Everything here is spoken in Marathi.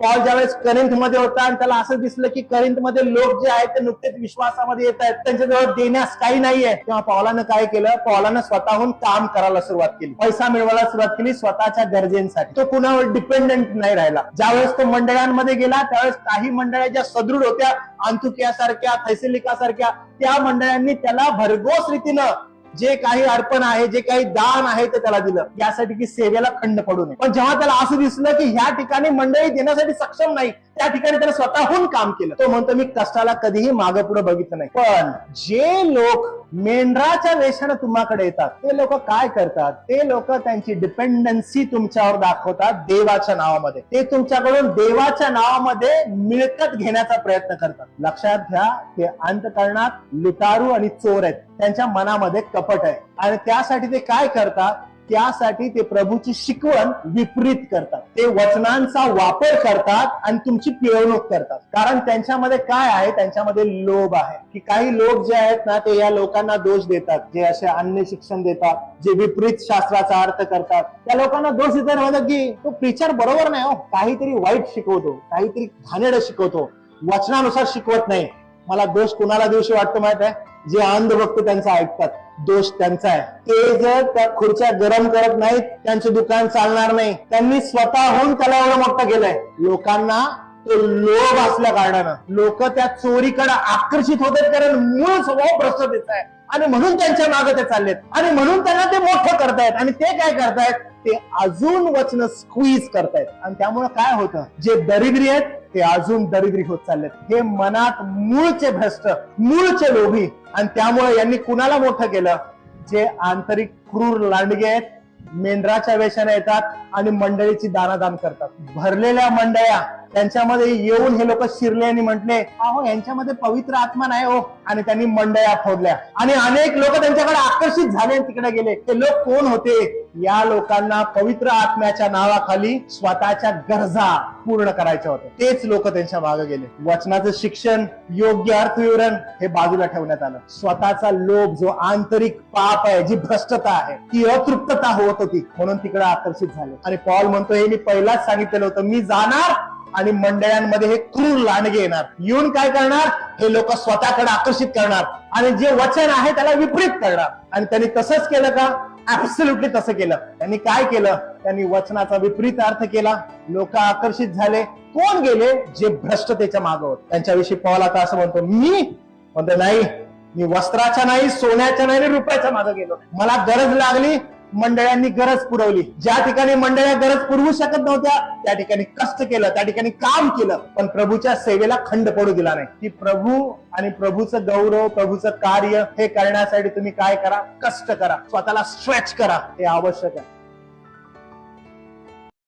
पॉल ज्यावेळेस करिंथमध्ये होता आणि त्याला असं दिसलं की करिंथमध्ये लोक जे आहेत ते नुकतेच विश्वासामध्ये येत आहेत. त्यांच्याजवळ देण्यास काही नाहीये तेव्हा पॉलानं काय केलं? पॉलानं स्वतःहून काम करायला सुरुवात केली. पैसा मिळवायला सुरुवात केली स्वतःच्या गरजेसाठी. तो कुणावर डिपेंडंट नाही राहिला. ज्यावेळेस तो मंडळांमध्ये गेला त्यावेळेस काही मंडळ्या ज्या सदृढ होत्या. अंतुकियासारख्या थैसिलिकासारख्या त्या मंडळांनी त्याला भरघोस रीतीनं जे काही अर्पण आहे जे काही दान आहे ते त्याला दिलं. यासाठी की सेवेला खंड पडू नये. पण जेव्हा त्याला असं दिसलं की ह्या ठिकाणी मंडळी देण्यासाठी सक्षम नाही त्या ठिकाणी त्याने स्वतःहून काम केलं. तो म्हणतो मी कष्टाला कधीही मागं पुढे बघितलं नाही. पण जे लोक मेंढराच्या वेशानं तुम्हाकडे येतात. ते लोक काय करतात? ते लोक त्यांची डिपेंडन्सी तुमच्यावर दाखवतात देवाच्या नावामध्ये. ते तुमच्याकडून देवाच्या नावामध्ये मिळकत घेण्याचा प्रयत्न करतात. लक्षात घ्या ते अंतकरणात लुटारू आणि चोर आहेत. त्यांच्या मनामध्ये कपट आहे. आणि त्यासाठी ते काय करतात? त्यासाठी ते प्रभूची शिकवण विपरीत करतात. ते वचनांचा वापर करतात आणि तुमची पिळवणूक करतात. कारण त्यांच्यामध्ये काय आहे? त्यांच्यामध्ये लोभ आहे. की काही लोक जे आहेत ना ते या लोकांना दोष देतात. जे असे अन्य शिक्षण देतात जे विपरीत शास्त्राचा अर्थ करतात. त्या लोकांना दोष देतात म्हणतात की तो प्रिचर बरोबर नाही हो. काहीतरी वाईट शिकवतो. काहीतरी घाणेरडं शिकवतो. वचनानुसार शिकवत नाही. मला दोष कुणाला दिवशी वाटतो माहीत आहे? जे अंधभक्त त्यांचा ऐकतात. दोष त्यांचा आहे. ते जर त्या खुर्च्या गरम करत नाहीत त्यांचं दुकान चालणार नाही. त्यांनी स्वतःहून त्याला एवढं मोठं केलंय. लोकांना तो लोभ असल्या कारणानं. लोक त्या चोरीकडे आकर्षित होतात कारण मूळ स्वभाव भ्रष्टतेचा आहे. आणि म्हणून त्यांच्या मागे ते चाललेत. आणि म्हणून त्यांना ते मोठं करतायत. आणि ते काय करतायत? ते अजून वचन स्क्वीज करतायत. आणि त्यामुळे काय होतं? जे दरिद्री आहेत ते अजून दरिद्री होत चाललेत. हे मनात मूळचे भ्रष्ट मूळचे लोभी. आणि त्यामुळे यांनी कुणाला मोठं केलं? जे आंतरिक क्रूर लांडगे आहेत मेंढराच्या वेशाने येतात आणि मंडळीची दानादान करतात. भरलेल्या मंडळ्या त्यांच्यामध्ये येऊन हे लोक शिरले आणि म्हटले अहो यांच्यामध्ये पवित्र आत्मा नाही हो. आणि त्यांनी मंडया फोडल्या. आणि अनेक लोक त्यांच्याकडे आकर्षित झाले तिकडे गेले. ते लोक कोण होते? या लोकांना पवित्र आत्म्याच्या नावाखाली स्वतःच्या गरजा पूर्ण करायच्या होत्या. तेच लोक त्यांच्या मागे गेले. वचनाचं शिक्षण योग्य अर्थविवरण हे बाजूला ठेवण्यात आलं. स्वतःचा लोभ जो आंतरिक पाप आहे जी भ्रष्टता आहे ती अतृप्तता होत होती म्हणून तिकडे आकर्षित झाले. आणि पॉल म्हणतो हे मी पहिलाच सांगितलेलं होतं. मी जाणार आणि मंडळांमध्ये हे क्रूर लांडगे येणार. येऊन काय करणार? हे लोक स्वतःकडे आकर्षित करणार. आणि जे वचन आहे त्याला विपरीत करणार. आणि त्यांनी तसंच केलं का? ऍब्सल्युटली तसं केलं. त्यांनी काय केलं? त्यांनी वचनाचा विपरीत अर्थ केला. लोक आकर्षित झाले. कोण गेले? जे भ्रष्टतेच्या मागं होत. त्यांच्याविषयी पॉल आता असं म्हणतो मी म्हणतो नाही. मी वस्त्राच्या नाही सोन्याच्या नाही रुपयाच्या मागे गेलो. मला गरज लागली मंडळांनी गरज पुरवली. ज्या ठिकाणी मंडळ्या गरज पुरवू शकत नव्हत्या त्या ठिकाणी कष्ट केलं त्या ठिकाणी काम केलं पण प्रभूच्या सेवेला खंड पडू दिला नाही. की प्रभू आणि प्रभूचं गौरव प्रभूचं कार्य हे करण्यासाठी तुम्ही काय करा? कष्ट करा. स्वतःला स्ट्रेच करा. हे आवश्यक आहे.